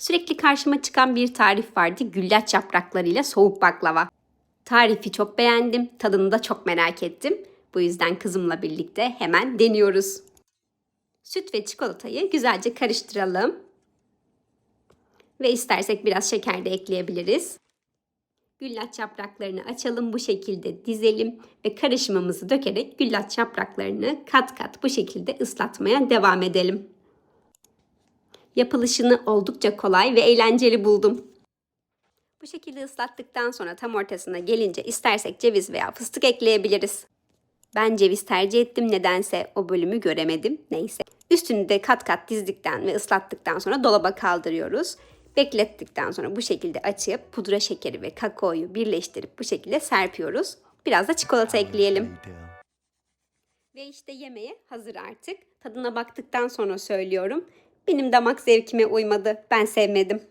Sürekli karşıma çıkan bir tarif vardı. Güllaç yapraklarıyla soğuk baklava. Tarifi çok beğendim. Tadını da çok merak ettim. Bu yüzden kızımla birlikte hemen deniyoruz. Süt ve çikolatayı güzelce karıştıralım. Ve istersek biraz şeker de ekleyebiliriz. Güllaç yapraklarını açalım bu şekilde dizelim ve karışımımızı dökerek güllaç yapraklarını kat kat bu şekilde ıslatmaya devam edelim. Yapılışını oldukça kolay ve eğlenceli buldum. Bu şekilde ıslattıktan sonra tam ortasına gelince istersek ceviz veya fıstık ekleyebiliriz. Ben ceviz tercih ettim nedense o bölümü göremedim. Neyse. Üstünü de kat kat dizdikten ve ıslattıktan sonra dolaba kaldırıyoruz. Beklettikten sonra bu şekilde açıp pudra şekeri ve kakaoyu birleştirip bu şekilde serpiyoruz. Biraz da çikolata ekleyelim. Ve işte yemeğe hazır artık. Tadına baktıktan sonra söylüyorum. Benim damak zevkime uymadı. Ben sevmedim.